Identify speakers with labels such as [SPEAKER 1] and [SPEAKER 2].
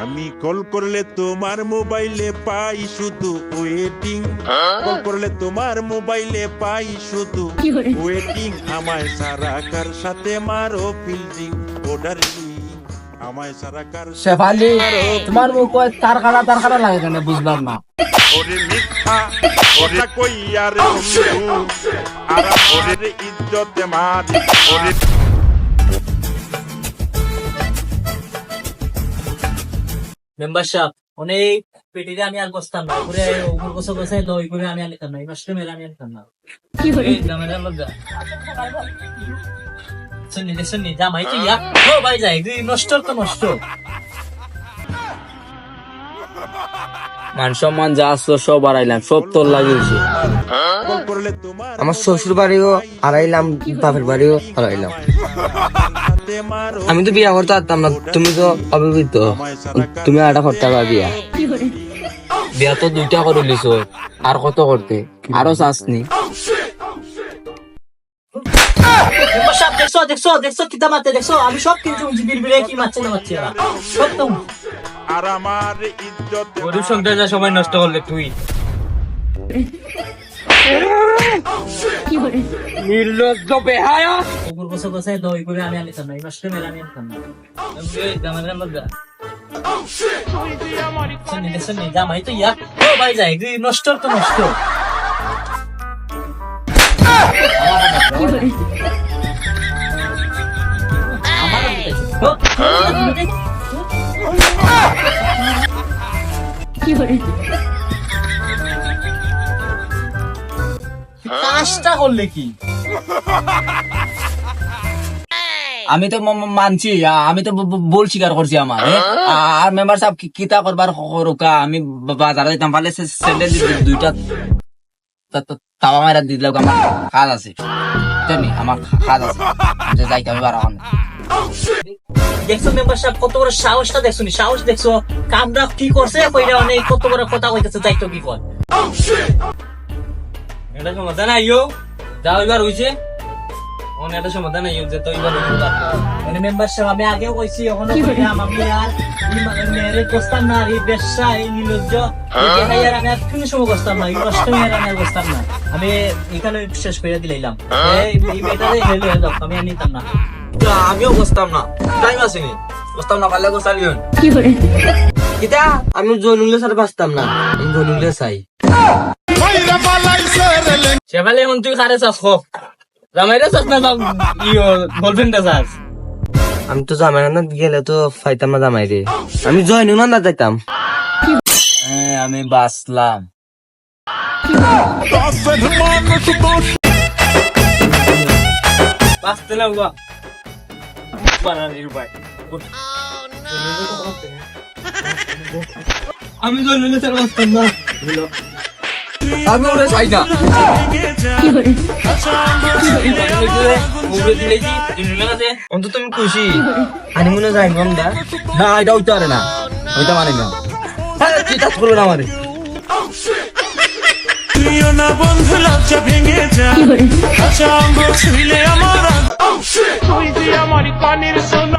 [SPEAKER 1] আমি কল করলে তোমার মোবাইলে পাই শুধু ওয়েটিং কল করলে তোমার মোবাইলে পাই শুধু ওয়েটিং আমায় সারা কার সাথে মারো ফিল্ডিং অর্ডার আমায় সারা কার
[SPEAKER 2] শেফালি তোমার মুখ তার খারা তার খারা লাগে কেন বুঝলাম না।
[SPEAKER 1] ওরে মিথ্যা ওরে কইয়া রে বন্ধু আর ওরে ইজ্জতে মারি। ওরে
[SPEAKER 3] মেম্বারশিপ অনেক পেটিতে আমি আর বসতাম না। ঘুরে উপর বসে বসে দই করে আমি আর নিতাম না এই মাসটা মেলে আমি আর নিতাম না। শুনি রে শুনি জামাই তো ইয়া ও ভাই যাই তুই নষ্ট তো নষ্ট।
[SPEAKER 2] মান সম্মান যা আসলো সব হারাইলাম সব তোর লাগিয়েছি
[SPEAKER 4] আমার শ্বশুর বাড়িও হারাইলাম বাপের বাড়িও হারাইলাম। আমি তো বিয়া করতে পারতাম না তুমি তো অবিবাহিত। তুমি আটা করতে পারবা বিয়া। বিয়া তো দুইটা করে লিছ আর কত করতে? আরও চাসনি
[SPEAKER 3] মেম্বারশিপ দেখছ দেখছ দেখছ কিতা মারতে দেখছ? আমি সব কিছু বিরে কি মারছে না মারছে সব তো
[SPEAKER 1] আর আমার ইজ্জতে
[SPEAKER 3] গরিব সংসার যা সময় নষ্ট করলে তুই।
[SPEAKER 2] নির্লজ্জ বেহায়া।
[SPEAKER 3] উপর বসে বসে দই করে আমি আর না এই মাসটা আমি আর না। এই মধ্যে শুনি রে শুনি জামাই তো ইয়া ও ভাই যাই তুই নষ্ট তো নষ্ট।
[SPEAKER 2] আমি তো মানছি আমি তো ব- ব- ভুল স্বীকার করছি আমার? আর মেম্বার সাহেব কিতা করবার করুকা আমি বাজারে যেতাম পারলে দুইটা তা- তা- তাওয়া মারা দিলাম আমার কাজ আছে। আমার কাজ আছে। যাইতে আমি বাড়া
[SPEAKER 3] দেখছ মেম্বারশিপ কত বড় সাহসটা দেখছ নি সাহস দেখছ কামরা কি করছে কইরা অনেক কত বড় কথা কইতেছে যাইতো কি কর এটা সমাধান নাই ইয়ো যা এবার হইছে। অন এটা সমাধান নাই যে তো এবার হইছে মানে মেম্বারশিপ আমি আগেও কইছি এখনও কইলাম আমি আর এই মা- মেয়েরে না আর এই ব্যবসা এই নির্লজ্জ এই আমি আর কোনো সময় কষ্টাম না এই কষ্ট মেয়ের আমি আর না। আমি এখানে শেষ করে দিলাম এই মেয়েটারে হেলো হেলো আমি আর নিতাম না।
[SPEAKER 2] আমিও বসতাম না। টাইম আসেনি। বসতাম না পারলে গোসালিয়ন
[SPEAKER 4] কিতা আমি জনুলের সাথে বাঁচতাম না। আমি জনুলে চাই
[SPEAKER 3] সেফালে এখন তুই খারে চাস? খো জামাইরে চাস না ইয়ো গার্লফ্রেন্ডে চাস?
[SPEAKER 4] আমি তো জামাই না গেলে তো ফাইতাম না জামাই রে আমি জয়নু না যাইতাম।
[SPEAKER 2] আমি বাসলাম
[SPEAKER 3] বাঁচতে না আমি জন্মলে চার বাঁচতাম না
[SPEAKER 2] আমি ওরে চাই না
[SPEAKER 4] অন্তত তুমি খুশি আনি মনে যাই আমরা
[SPEAKER 2] না এটা হইতে পারে না ওইটা মানি না
[SPEAKER 4] চিন্তা না
[SPEAKER 1] বন্ধু, লজ্জা ভেঙে যা। অঙ্গ ছুইলে আমার তুই যে আমার পানির সোনা